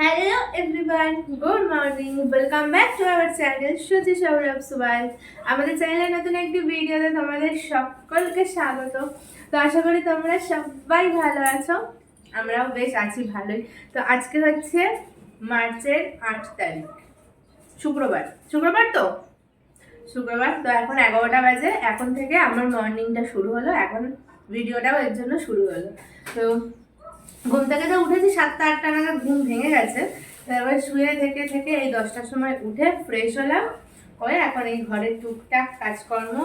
Hello everyone good morning welcome back to our channel Suchi Sourav Subal আমাদের চ্যানেলে নতুন একটি ভিডিওতে তোমাদের সকলকে স্বাগত। তো আশা করি তোমরা সবাই ভালো আছো। আমরাও বেশ আছি ভালোই। তো আজকে হচ্ছে মার্চের আট তারিখ। শুক্রবার। শুক্রবার তো? শুক্রবার তো এখন এগারোটা বাজে। এখন থেকে আমার মর্নিংটা শুরু হলো। এখন ভিডিওটাও এর জন্য শুরু হলো। তো ঘুম থেকে তো উঠেছি, সাতটা, আটটা নাগাদ ঘুম ভেঙে গেছে। তারপর শুয়ে থেকে থেকে এই দশটার সময় উঠে ফ্রেশ হলাম, করে এখন এই ঘরের টুকটাক কাজকর্ম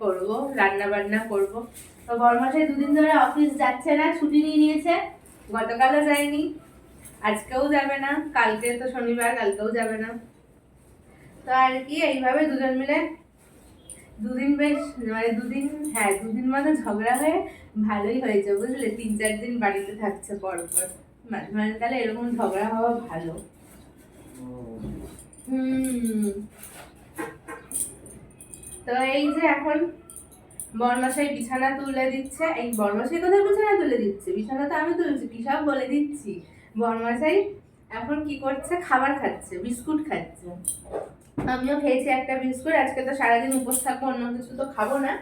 করব রান্না বান্না করব। তো বরমাসাই দুদিন ধরে অফিস যাচ্ছে না, ছুটি নিয়ে নিয়েছে, গতকালও যায়নি, আজকেও যাবে না, কালকে তো শনিবার, কালকেও যাবে না। তো আর কি, এইভাবে দুজন মিলে দুদিন বেশ মানে দুদিন হ্যাঁ দুদিন মতো ঝগড়া হয়ে ভালোই হয়েছে, বুঝলে? তিন, চার দিন বাড়িতে থাকছে পর পর মাঝে মাঝে তাহলে এরকম ঝগড়া হওয়া ভালো। হুম। তো এই যে এখন বরমাসাই বিছানা তুলে দিচ্ছে, এই বরমাসাই কোথায় বিছানা তুলে দিচ্ছে? বিছানা তো আমি তুলছি, কি সব বলে দিচ্ছি? বরমাসাই এখন কি করছে? খাবার খাচ্ছে, বিস্কুট খাচ্ছে। আমিও খেয়েছি একটা বিস্কুট আজকে তো সারাদিন উপোস থাকব অন্য কিছু তো খাব না।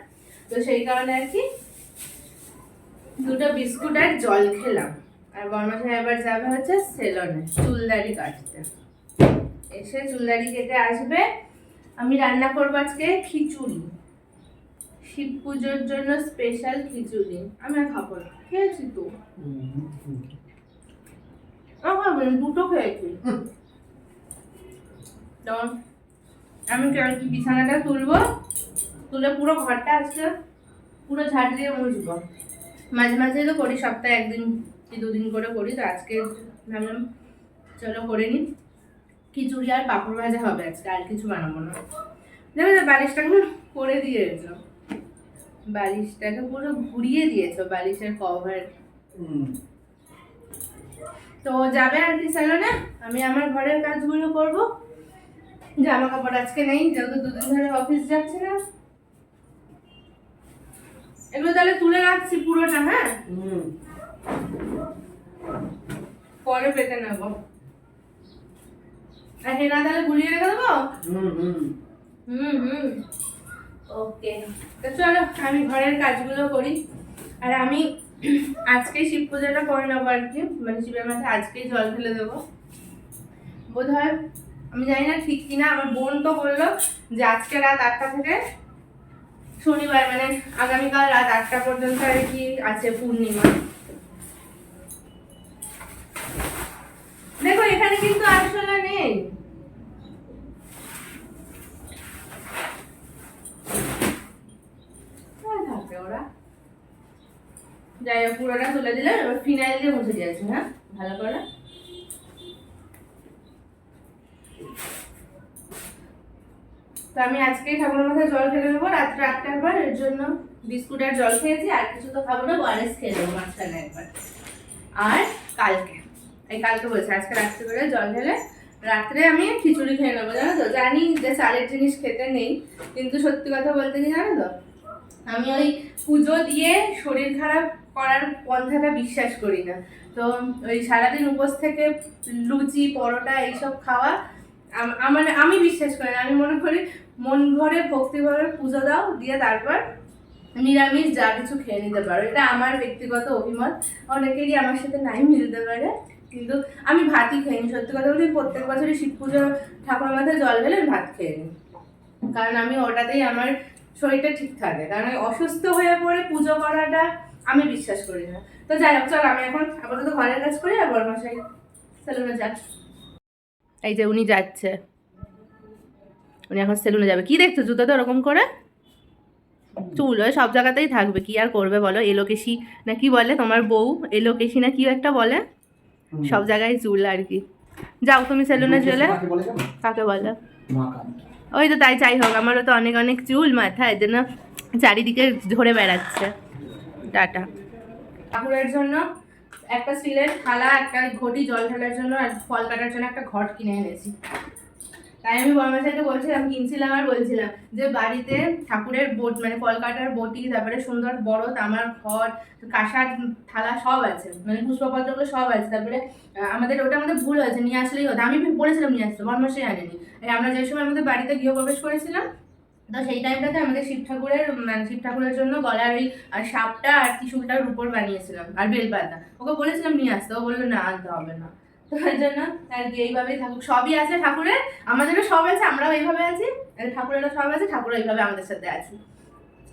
তো সেই কারণে আর কি দুটো বিস্কুট আর জল খেলাম। আর বর্মাশাই এবার যাবে হচ্ছে সেলনে চুলদাড়ি কাটতে। এসে চুলদাড়ি কেটে আসবে। আমি রান্না করব আজকে খিচুড়ি। শিব পুজোর জন্য স্পেশাল খিচুড়ি। আমি আর খাব না খেয়েছি তো। আমার দুটো খেয়েছি। তো আমি কি কি বিছানাটা তুলবো? তুলে পুরো ঘরটা আজকে পুরো ঝাড় দিয়ে মুছবো। মাঝে মাঝে তো করি সপ্তাহে একদিন কি দুদিন করে করি তো আজকে ভাবলাম চলো করে নিই। খিচুড়ি আর পাঁপড় ভাজা হবে আজকে আর কিছু বানাবো না। দেখো তো বালিশটাকে করে দিয়েছ। বালিশটাকে পুরো ঘুরিয়ে দিয়েছ বালিশের কভার তো যাবে আর কি স্যালনে আমি আমার ঘরের কাজগুলো করব। জামা কাপড় আজকে নেই যেহেতু দুদিন ধরে অফিস যাচ্ছে না। এগুলো তাহলে তুলে রাখছি পুরোটা হ্যাঁ? পরে পেতে নেব। আর হেনা তাহলে গুলিয়ে রেখে দেবো? হুম হুম। ওকে। তো চলো আমি ঘরের কাজগুলো করি। আর আমি আজকেই শিব পুজোটা করে নেব আর কি। মানে শিবের মাথায় আজকেই জল ফেলে দেবো। বোধ হয় আমি জানি না ঠিক কিনা, আমার বোন তো বলল যে আজকে রাত আটটা থেকে শনিবার মানে আগামীকাল রাত আটটা পর্যন্ত আর কি আছে পূর্ণিমা। দেখো, এখানে কিন্তু আরশোলা নেই। ওরা? যাই হোক, পুরোটা তুলে দিলে ফিনাইল দিয়ে মুছে দিয়েছে হ্যাঁ? ভালো করে? তো আমি আজকেই ঠাকুরের মাথায় জল ফেলে নেব রাত্রে আটটার পর এর জন্য বিস্কুট আর জল খেয়েছি, আর কিছু তো খাব না, ওয়ারেস খেয়ে নেব মাঝখানে একবার। আর কালকে, এই কালকে বলছে, আজকে রাত্রে করে জল ঢেলে রাত্রে আমি খিচুড়ি খেয়ে নেব, জানো তো? জানি যে চালের জিনিস খেতে নেই, কিন্তু সত্যি কথা বলতে কি জানো তো? আমি ওই পুজো দিয়ে শরীর খারাপ করার পন্থাটা বিশ্বাস করি না। তো ওই সারাদিন উপোস থেকে লুচি, পরোটা এইসব খাওয়া আমার আমি বিশ্বাস করি না, আমি মনে করি মন ভরে ভক্তিভাবে পুজো দাও, দিয়ে তারপর নিরামিষ যা কিছু খেয়ে নিতে পারো। এটা আমার ব্যক্তিগত অভিমত। অনেকেরই আমার সাথে নাই মিলতে পারে, কিন্তু আমি ভাতই খাইনি সত্যি কথা বলি প্রত্যেক বছরই শিব পুজো, ঠাকুরের মাথায় জল ঢেলে ভাত খেয়ে নিই কারণ আমি ওটাতেই আমার শরীরটা ঠিক থাকে। কারণ অসুস্থ হয়ে পড়ে পুজো করাটা আমি বিশ্বাস করি না। তো যাই হোক, চল, আমি এখন আপাতত ঘরের কাজ করি, আর বড় মশাই সেলুনে যাক এই যে উনি যাচ্ছে। উনি এখন সেলুনে যাবে। কি দেখছ? জুতো তো ওরকম করে? চুল ওই সব জায়গাতেই থাকবে। কি আর করবে বলো? এলোকেশি না কি বলে তোমার বউ? এলোকেশি না কি একটা বলে? সব জায়গায় চুল আর কি। যাও তুমি সেলুনে চলে। কাকে বলো ওই তো তাই চাই হোক আমারও তো অনেক অনেক চুল মাথায় জন্য চারিদিকে ধরে বেড়াচ্ছে। টাটা। ঠাকুরের জন্য একটা স্টিলের থালা, একটা ঘটি জল ঢালার জন্য আর ফল কাটার জন্য একটা ঘট কিনে এনেছি। তাই আমি বর্মাশাইকে বলছিলাম, কিনছিলাম আর বলছিলাম যে বাড়িতে ঠাকুরের বোট মানে কলকাতার বটি, তারপরে সুন্দর বড় তামার ঘর কাঁসার থালা সব আছে মানে পুষ্পপত্রগুলো সব আছে। তারপরে আমাদের ওটা আমাদের ভুল হয়েছে, নিয়ে আসলেই হতো। আমি বলেছিলাম নিয়ে আসতে বর্মাশাই আনেনি। আমরা যে সময় আমাদের বাড়িতে গৃহপ্রবেশ করেছিলাম তো সেই টাইমটাতে আমাদের শিব ঠাকুরের মানে শিব ঠাকুরের জন্য গলার ওই সাপটা আর ত্রিশুলটার উপর বানিয়েছিলাম, আর বেলপাতা। ওকে বলেছিলাম নিয়ে আসতে, ও বলল, না, আনতে হবে না। তো তার জন্য আর কি এইভাবেই থাকুক। সবই আছে ঠাকুরের, আমাদেরও সব আছে, আমরাও এইভাবে আছি ঠাকুরেরও সব আছে, ঠাকুরও এইভাবে আমাদের সাথে আছে।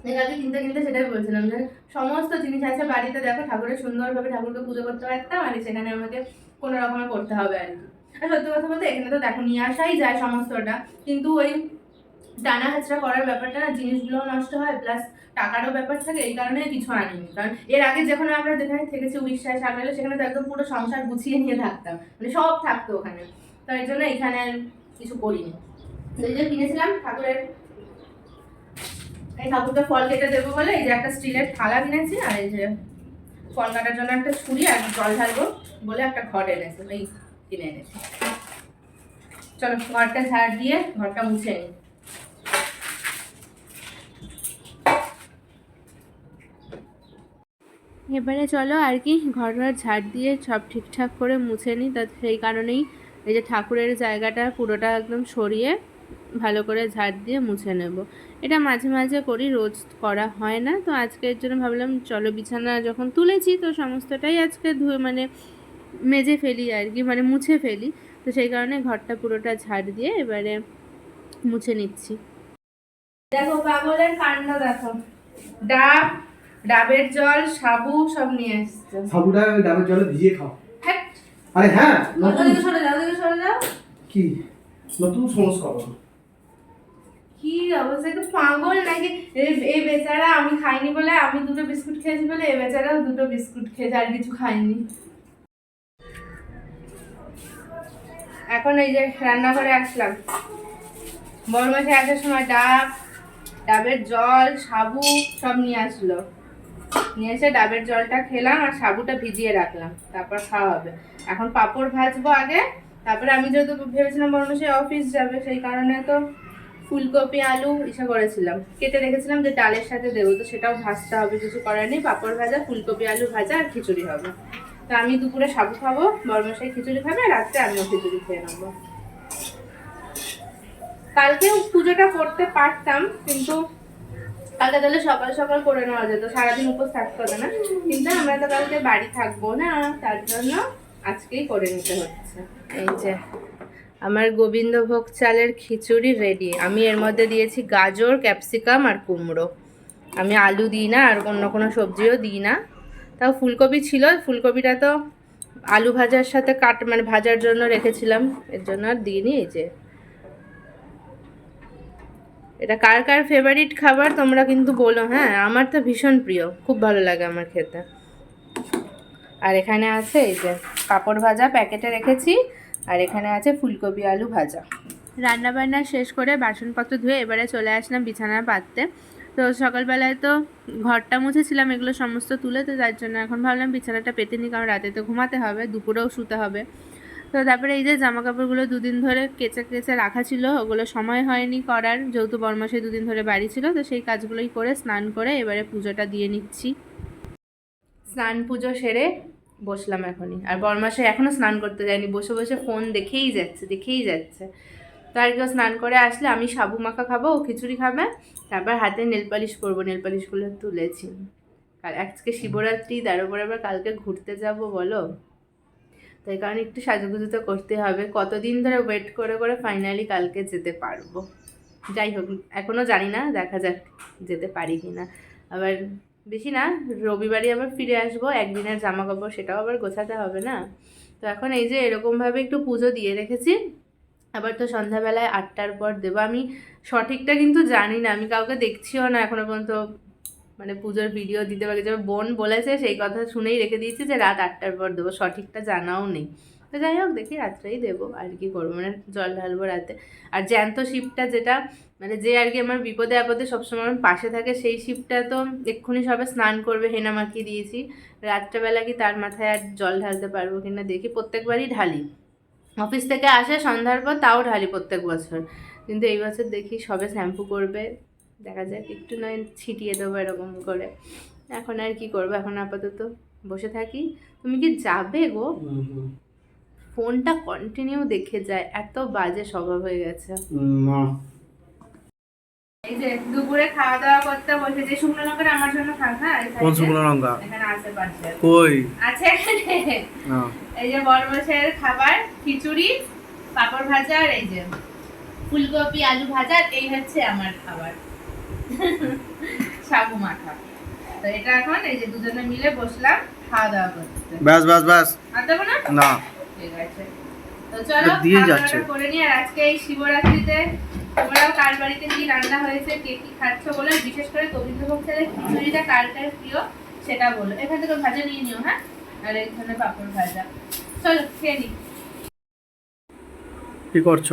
এটাকে কিনতে কিনতে সেটাই বলছিলাম যে, সমস্ত জিনিস আছে বাড়িতে, দেখো ঠাকুরের সুন্দরভাবে ঠাকুরকে পুজো করতে পারতাম আর সেখানে আমাকে কোনো রকমের করতে হবে আর কি। আর সত্যি কথা বলতে, এখানে তো দেখো নিয়ে আসাই যায় সমস্তটা, কিন্তু ওই টানা হাঁচড়া করার ব্যাপারটা না জিনিসগুলো নষ্ট হয় প্লাস টাকারও ব্যাপার থাকে, এই কারণে কিছু আনিনি। কারণ এর আগে যখন আমরা যেখানে থেকেছি উড়িষ্যায় সামনে সেখানে তো একদম পুরো সংসার গুছিয়ে নিয়ে থাকতাম। মানে সব থাকতো ওখানে। তো এই জন্য এখানে কিছু করিনি। তো এই যে কিনেছিলাম ঠাকুরের, এই ঠাকুরকে ফল কেটে দেবো বলে, এই যে একটা স্টিলের থালা কিনেছি, আর এই যে ফল কাটার জন্য একটা ছুরি আর জল ঢালবো বলে একটা ঘর এনেছি, এই কিনে এনেছি। চলো ঘরটা ঝাড় দিয়ে, ঘরটা মুছে নিই। এবারে চলো আর কি ঘর ঘর ঝাড় দিয়ে সব ঠিকঠাক করে মুছে নিই তা সেই কারণেই এই যে ঠাকুরের জায়গাটা পুরোটা একদম সরিয়ে ভালো করে ঝাড় দিয়ে মুছে নেব। এটা মাঝে মাঝে করি, রোজ করা হয় না। তো আজকের জন্য ভাবলাম, চলো বিছানা যখন তুলেছি, তো সমস্তটাই আজকে ধুয়ে মানে মেজে ফেলি আর কি মানে মুছে ফেলি। তো সেই কারণে ঘরটা পুরোটা ঝাড় দিয়ে এবারে মুছে নিচ্ছি। দেখো, পাগলের কাণ্ড দেখো। ডাব ডাবের জল সাবু সব নিয়ে এসছে। সাবুটা ডাবের জলে ভিজিয়ে খাও। আরে হ্যাঁ নতুন সরে যাও ওদিকে সরে যাও। কি? নতুন সংস্করণ কি অবস্থা? একটু পাগল নাকি? এই- বেচারা আমি খাইনি বলে আমি দুটো বিস্কুট খেয়েছি বলে এই বেচারাও দুটো বিস্কুট খেয়েছে আর কিছু খাইনি এখন এই যে রান্নাঘরে আসলাম। বড় মাসে আসার সময় ডাব ডাবের জল সাবু সব নিয়ে আসলো। নিয়ে এসে ডাবের জলটা খেলাম আর সাবুটা ভিজিয়ে রাখলাম, তারপর খাওয়া হবে। এখন পাঁপড় ভাজবো আগে, তারপরে আমি যেহেতু ভেবেছিলাম বড় মাসে অফিস যাবে, সেই কারণে তো ফুলকপি, আলু ইসে করেছিলাম। কেটে রেখেছিলাম যে ডালের সাথে দেবো, তো সেটাও ভাজতে হবে, কিছু করার নেই। পাঁপড় ভাজা, ফুলকপি, আলু ভাজা আর খিচুড়ি হবে। তো আমি দুপুরে সাবু খাব বরমশাই খিচুড়ি খাবে, রাত্রে আমিও খিচুড়ি খেয়ে নেব। কালকেও পুজোটা করতে পারতাম, কিন্তু কালকে তাহলে সকাল সকাল করে নেওয়া যেত, সারাদিন উপোস থাকতে হবে না। কিন্তু আমরা তো কালকে বাড়ি থাকব না, তার জন্য আজকেই করে নিতে হচ্ছে। এই যে, আমার গোবিন্দভোগ চালের খিচুড়ি রেডি আমি এর মধ্যে দিয়েছি গাজর ক্যাপসিকাম আর কুমড়ো। আমি আলু দিই না, আর অন্য কোনো সবজিও দিই না। তাও ফুলকপি ছিল, ফুলকপিটা তো আলু ভাজার সাথে কাট মানে ভাজার জন্য রেখেছিলাম। এর জন্য আর দিইনি, এই যে। এটা কার কার ফেভারিট খাবার তোমরা কিন্তু বলো হ্যাঁ? আমার তো ভীষণ প্রিয়, খুব ভালো লাগে আমার খেতে। আর এখানে আছে এই যে পাঁপড় ভাজা প্যাকেটে রেখেছি, আর এখানে আছে ফুলকপি আলু ভাজা। রান্না বান্না শেষ করে বাসনপত্র ধুয়ে এবারে চলে আসলাম বিছানা পাততে তো সকালবেলায় তো ঘরটা মুছেছিলাম, এগুলো সমস্ত তুলে, তো তার জন্য এখন ভাবলাম বিছানাটা পেতে নিই কারণ রাতে তো ঘুমাতে হবে, দুপুরেও শুতে হবে। তো তারপরে এই যে জামা কাপড়গুলো দুদিন ধরে কেচে কেচে রাখা ছিল, ওগুলো সময় হয়নি করার যেহেতু বরমাসে দুদিন ধরে বাড়ি ছিল, তো সেই কাজগুলোই করে স্নান করে এবারে পুজোটা দিয়ে নিচ্ছি। স্নান পুজো সেরে বসলাম এখনই। আর বরমাসে এখনও স্নান করতে যায়নি বসে বসে ফোন দেখেই যাচ্ছে দেখেই যাচ্ছে। তো আর কেউ স্নান করে আসলে আমি সাবু মাখা খাব, ও খিচুড়ি খাবে, তারপর হাতে নেল পালিশ করব, নেল পালিশগুলো তুলেছি। আর আজকে শিবরাত্রি, তার উপরে আবার কালকে ঘুরতে যাব, বলো? তাই কারণে একটু সাজুগুজু তো করতে হবে। কতদিন ধরে ওয়েট করে করে ফাইনালি কালকে যেতে পারব। যাই হোক এখনও জানি না, দেখা যাক যেতে পারি কি না আবার বেশি না, রবিবারই আবার ফিরে আসব, একদিনের জামা কাপড় সেটাও আবার গোছাতে হবে না। তো এখন এই যে এরকমভাবে একটু পুজো দিয়ে রেখেছি, আবার তো সন্ধ্যাবেলায় আটটার পর দেবো। আমি সঠিকটা কিন্তু জানি না, আমি কাউকে দেখছিও না এখনও পর্যন্ত। মানে পুজোর ভিডিও দিতে পারি যে বোন বলেছে, সেই কথা শুনেই রেখে দিয়েছি যে রাত আটটার পর দেবো। সঠিকটা জানাও নেই। তো যাই হোক, দেখি রাত্রেই দেবো। আর কি করব? মানে জল ঢালবো রাতে। আর জ্যান্ত শিপটা যেটা মানে যে আর কি আমার বিপদে আপদে সবসময় আমার পাশে থাকে, সেই শিপটা তো এক্ষুনি সবে স্নান করবে, হেনা মাখিয়ে দিয়েছি। রাত্রেবেলা কি তার মাথায় আর জল ঢালতে পারব কিনা দেখি। প্রত্যেকবারই ঢালি। অফিস থেকে আসে, সন্ধ্যার পর তাও ঢালি প্রত্যেক বছর। কিন্তু এই বছর দেখি সবে শ্যাম্পু করবে। দেখা যাক একটু নয় ছিটিয়ে দেবো এরকম করে। এখন আর কি করব? এখন আপাতত বসে থাকি। তুমি কি যাবে গো? ফোনটা কন্টিনিউ দেখে যায় এত বাজে স্বভাব হয়ে গেছে। এই যে দুপুরে খাওয়া দাওয়া করতে বসেছি শুকনো লঙ্কাটা আমার জন্য খান হ্যাঁ? এই কোন শুকনো লঙ্কা এখানে আছে কই? আছে এখানে। এই যে খাবার খিচুড়ি পাপড় ভাজা আর এই যে ফুলকপি আলু ভাজা এই হচ্ছে আমার খাবার। সাবু মাখা তো এটা এখন এই যে দুজনে মিলে বসলাম খাওয়া দাওয়া করতে। ব্যাস ব্যাস ব্যাস। আর দেবো না? না। ঠিক আছে। তো চলো দিয়ে যাচ্ছে। করে নিই আর আজকে এই শিবরাত্রিতে তোমরাও কার বাড়িতে কি রান্না হয়েছে কে কি খাচ্ছ বলে বিশেষ করে গোবিন্দভোগ খিচুড়িটা কার কার প্রিয় সেটা বলো। এখান থেকে ভাজা নিয়ে নিও হ্যাঁ? আর এখানে পাপড় ভাজা। চলো খেয়ে নিই কি করছ?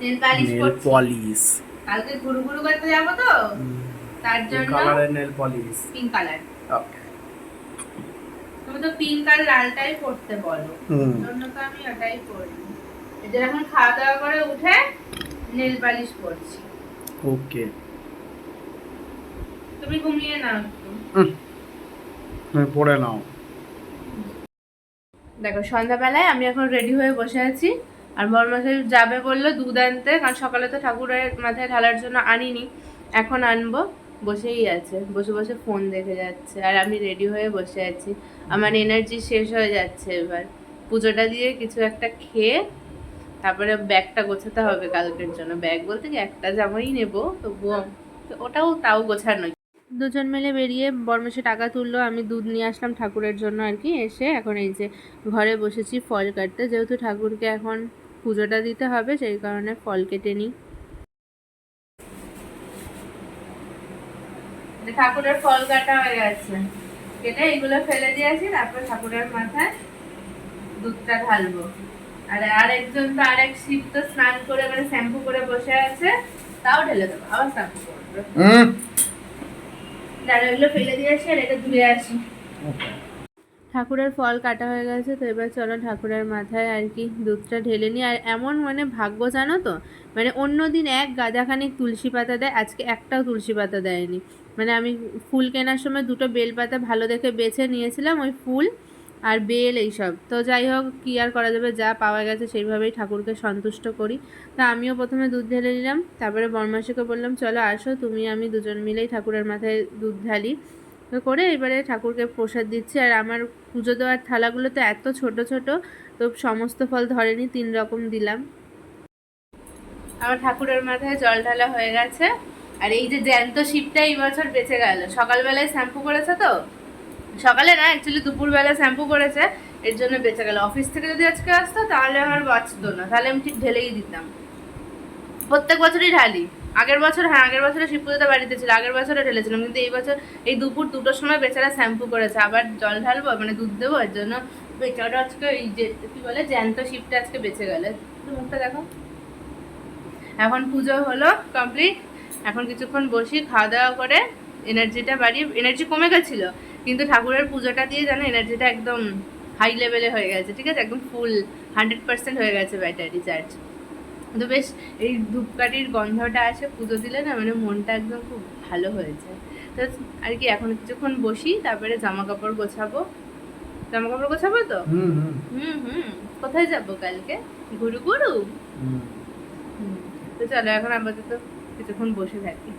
নেল পলিশ কালকে ঘুরু ঘুরু করতে যাব তো? তার জন্য কালারের nail polish pink colour okay তুমি তো পিঙ্ক আর লালটাই পরতে বলো। জন্য তো আমি ওটাই পরি। যে এখন খাওয়া দাওয়া করে উঠে নেল পালিশ করছি ওকে তুমি ঘুমিয়ে নাও একটু। পড়ে নাও। দেখো সন্ধ্যাবেলায় আমি এখন রেডি হয়ে বসে আছি। আর বরমাসে যাবে বলল দুধ আনতে, কারণ সকালে তো ঠাকুরের মাথায় ঢালার জন্য আনিনি। এখন আনব। বসেই আছে, বসে বসে ফোন দেখে যাচ্ছে। আর আমি রেডি হয়ে বসে আছি। আমার এনার্জি শেষ হয়ে যাচ্ছে এবার। পুজোটা দিয়ে কিছু একটা খেয়ে তারপরে ব্যাগটা গোছাতে হবে কালকের জন্য। ব্যাগ বলতে কি, একটা জামাই নেব, তবুও তো ওটাও তাও গোছানো দুজন মিলে বেরিয়ে বর্মসে টাকা তুললো। আমি দুধ নিয়ে আসলাম ঠাকুরের জন্য আর কি। এসে এখন এই যে ঘরে বসেছি ফল কাটতে। যেহেতু ঠাকুরকে এখন পুজোটা দিতে হবে সেই কারণে ফল কেটে নিই। ঠাকুরের ফল কাটা হয়ে গেছে। কেটে এগুলো ফেলে দিয়েছি তারপর ঠাকুরের মাথায় দুধটা ঢালবো। আর আরেকজন তো আরেক শিব তো স্নান করে মানে শ্যাম্পু করে বসে আছে তাও ঢেলে দেবো আবার শ্যাম্পু করবে। হুম। দাঁড়া এগুলো ফেলে দিয়ে আসি আর এটা ধুয়ে আসি। ঠাকুরের ফল কাটা হয়ে গেছে, তো এবার চলো ঠাকুরের মাথায় আর কি দুধটা ঢেলে নিই। আর এমন মানে ভাগ্য জানো তো? মানে অন্য দিন এক গাদাখানিক তুলসী পাতা দেয়, আজকে একটাও তুলসী পাতা দেয়নি। মানে আমি ফুল কেনার সময় দুটো বেলপাতা ভালো দেখে বেছে নিয়েছিলাম, ওই ফুল আর বেল এইসব। তো যাই হোক, কী আর করা যাবে? যা পাওয়া গেছে সেইভাবেই ঠাকুরকে সন্তুষ্ট করি। তা আমিও প্রথমে দুধ ঢেলে নিলাম, তারপরে বরমাসিকে বললাম, চলো আসো, তুমি আমি দুজন মিলেই ঠাকুরের মাথায় দুধ ঢালি। করে এবারে ঠাকুরকে প্রসাদ দিচ্ছি। আর আমার পুজো দেওয়ার থালাগুলো তো এত ছোট ছোট, তো সমস্ত ফল ধরেনি, তিন রকম দিলাম। আমার ঠাকুরের মাথায় জল ঢালা হয়ে গেছে। আর এই যে জ্যান্ত শিবটা এই বছর বেঁচে গেল। সকালবেলায় শ্যাম্পু করেছে তো? সকালে না অ্যাকচুয়ালি দুপুরবেলা শ্যাম্পু করেছে, এর জন্য বেঁচে গেল। অফিস থেকে যদি আজকে আসতো, তাহলে আমার বাঁচতো না। তাহলে আমি ঠিক ঢেলেই দিতাম। প্রত্যেক বছরই ঢালি। আগের বছর হ্যাঁ আগের বছরে শিব বাড়িতে ছিল, আগের বছরে ঢেলেছিলাম, কিন্তু এই বছর, এই দুপুর দুটোর সময় বেচারা শ্যাম্পু করেছে, আবার জল ঢালবো মানে দুধ দেবো, এর জন্য বেচারা আজকে এই যে, কি বলে, জ্যান্ত শিবটা আজকে বেঁচে গেলে। মুখটা দেখো। এখন পুজো হলো কমপ্লিট, এখন কিছুক্ষণ বসি, খাওয়া দাওয়া করে এনার্জিটা বাড়িয়ে, এনার্জি কমে গেছিল, কিন্তু ঠাকুরের পুজোটা দিয়ে যেন এনার্জিটা একদম হাই লেভেলে হয়ে গেছে, ঠিক আছে? একদম ফুল হান্ড্রেড পার্সেন্ট হয়ে গেছে ব্যাটারি চার্জ তো বেশ এই ধূপকাঠির গন্ধটা আসে পুজো দিলে না মানে মনটা একদম খুব ভালো হয়েছে তো আর কি এখন কিছুক্ষণ বসি তারপরে জামা কাপড় গোছাবো। জামা কাপড় গোছাবো তো? হুম হুম। কোথায় যাব কালকে? গুরু গুরু হুম। হুম, তো চলো এখন আপাতত কিছুক্ষণ বসে থাকি।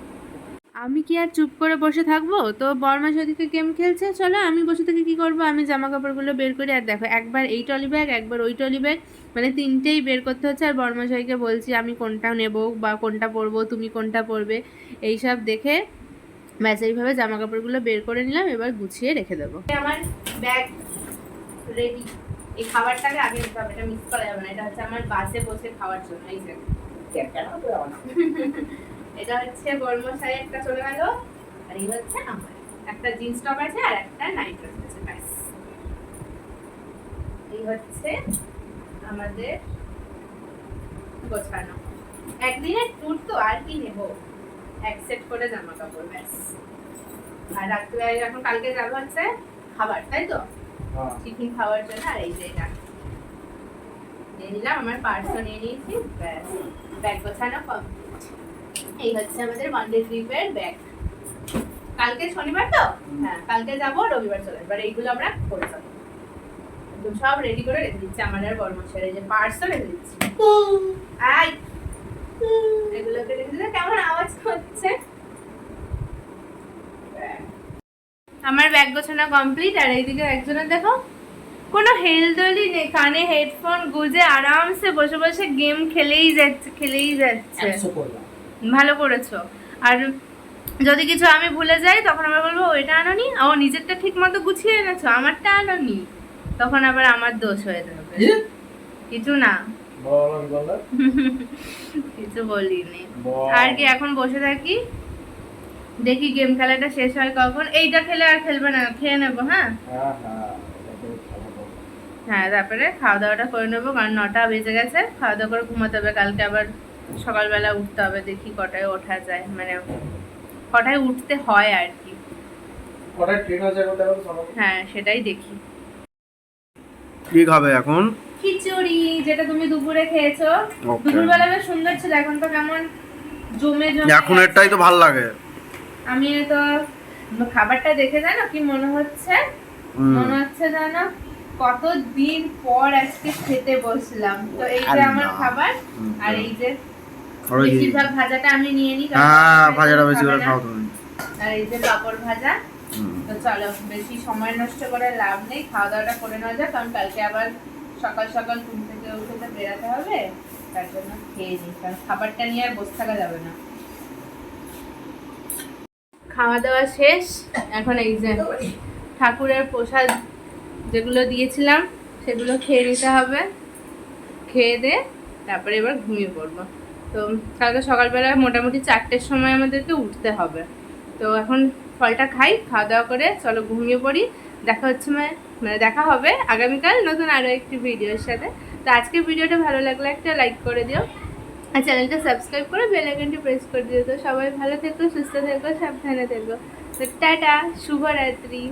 আমি কি আর চুপ করে বসে থাকব? তো বরমাস ওদিকে গেম খেলছে চলো আমি বসে থেকে কি করব? আমি জামা কাপড়গুলো বের করি আর দেখো একবার এই টলি ব্যাগ একবার ওই টলি ব্যাগ মানে তিনটেই বের করতে হচ্ছে। আর বরমাশাইকে বলছি আমি কোনটা নেব বা কোনটা পরবো তুমি কোনটা পরবে? এইসব দেখে ব্যাস এইভাবে জামা কাপড়গুলো বের করে নিলাম এবার গুছিয়ে রেখে দেবো। আমার ব্যাগ রেডি এই খাবারটাকে আগে নিতে হবে এটা মিস করা যাবে না এটা হচ্ছে আমার বাসে বসে খাওয়ার জন্য এই যে। এটা হচ্ছে বর্মশাই একটা চলে গেল আর এই হচ্ছে আমার। একটা জিন্স টপ আছে আর একটা নাইট ড্রেস আছে ব্যাস এই হচ্ছে আমাদের গোছানো। একদিনের ট্যুর তো আর কি নেব? এক সেট করে জামা কাপড় ব্যাস। আর রাত্রে এখন কালকে যাব হচ্ছে খাবার তাই তো? হ্যাঁ। টিফিন খাওয়ার জন্য আর এই যে এটা। নিয়ে নিলাম আমার পার্সও নিয়ে নিয়েছি ব্যাস। ব্যাগ গোছানো কম। এই হচ্ছে আমাদের ওয়ান ডে ট্রিপের ব্যাগ কালকে শনিবার তো? হ্যাঁ কালকে যাব, রবিবার চলে এবার এইগুলো আমরা করে যাব। একদম সব রেডি করে রেখে দিচ্ছি। আমার আর যে পার্সও রেখে দিচ্ছি। এগুলোকে রেখে দিলে কেমন আওয়াজ হচ্ছে আমার ব্যাগ গোছানো কমপ্লিট আর এইদিকে একজনের দেখো, কোনো হেলদোলি নেই। কানে হেডফোন গুজে আরামসে বসে বসে গেম খেলেই যাচ্ছে খেলেই যাচ্ছে। ভালো করেছ। আর যদি কিছু আমি ভুলে যাই তখন আবার বলব ওইটা আনোনি? ও নিজেরটা ঠিক মতো গুছিয়ে এনেছো? আমারটা আনোনি? তখন আবার আমার দোষ হয়ে যাবে। কিছু না। কিছু বলিনি। আর কি এখন বসে থাকি? দেখি গেম খেলাটা শেষ হয় কখন। এইটা খেলে আর খেলবে না খেয়ে নেব হ্যাঁ? হ্যাঁ তারপরে খাওয়া দাওয়াটা করে নেব কারণ নটা বেজে গেছে। খাওয়া দাওয়া করে ঘুমাতে হবে কালকে আবার সকালবেলা উঠতে হবে দেখি কটায় ওঠা যায়। মানে কটায় উঠতে হয় আর কি। হ্যাঁ সেটাই দেখি। কি খাবে এখন? খিচুড়ি যেটা তুমি দুপুরে খেয়েছো। দুপুরবেলা বেশ সুন্দর ছিল এখন তো কেমন জমে জমে এখন এরটাই তো ভালো লাগে। আমি তো খাবারটা দেখে জানো কি মনে হচ্ছে? মনে হচ্ছে জানো? কতদিন পর আজকে খেতে বসলাম। তো এই যে আমার খাবার আর এই যে- বেশিরভাগ ভাজাটা আমি নিয়ে নিই হ্যাঁ ভাজাটা বেশি করে খাও তুমি। আর এই যে পাপড় ভাজা তো চলো বেশি সময় নষ্ট করে লাভ নেই খাওয়া দাওয়াটা করে নেওয়া যাক কারণ কালকে আবার সকাল সকাল ঘুম থেকে উঠে তো বেরাতে হবে তার জন্য খেয়ে নিই কারণ খাবারটা নিয়ে আর বসে থাকা যাবে না। খাওয়া দাওয়া শেষ এখন এই যে ঠাকুরের প্রসাদ যেগুলো দিয়েছিলাম সেগুলো খেয়ে নিতে হবে খেয়ে দে তারপরে এবার ঘুমিয়ে পড়ব। তো কালকে সকালবেলা মোটামুটি চারটের সময় আমাদেরকে উঠতে হবে। তো এখন ফলটা খাই, খাওয়া দাওয়া করে চলো ঘুমিয়ে পড়ি। দেখা হচ্ছে মানে মানে দেখা হবে আগামীকাল নতুন আরও একটি ভিডিওর সাথে। তো আজকের ভিডিওটা ভালো লাগলে একটা লাইক করে দিও। আর চ্যানেলটা সাবস্ক্রাইব করে বেল আইকনটি প্রেস করে দিও। তো সবাই ভালো থেকো, সুস্থ থেকো, সাবধানে থেকো। তো টাটা, শুভরাত্রি।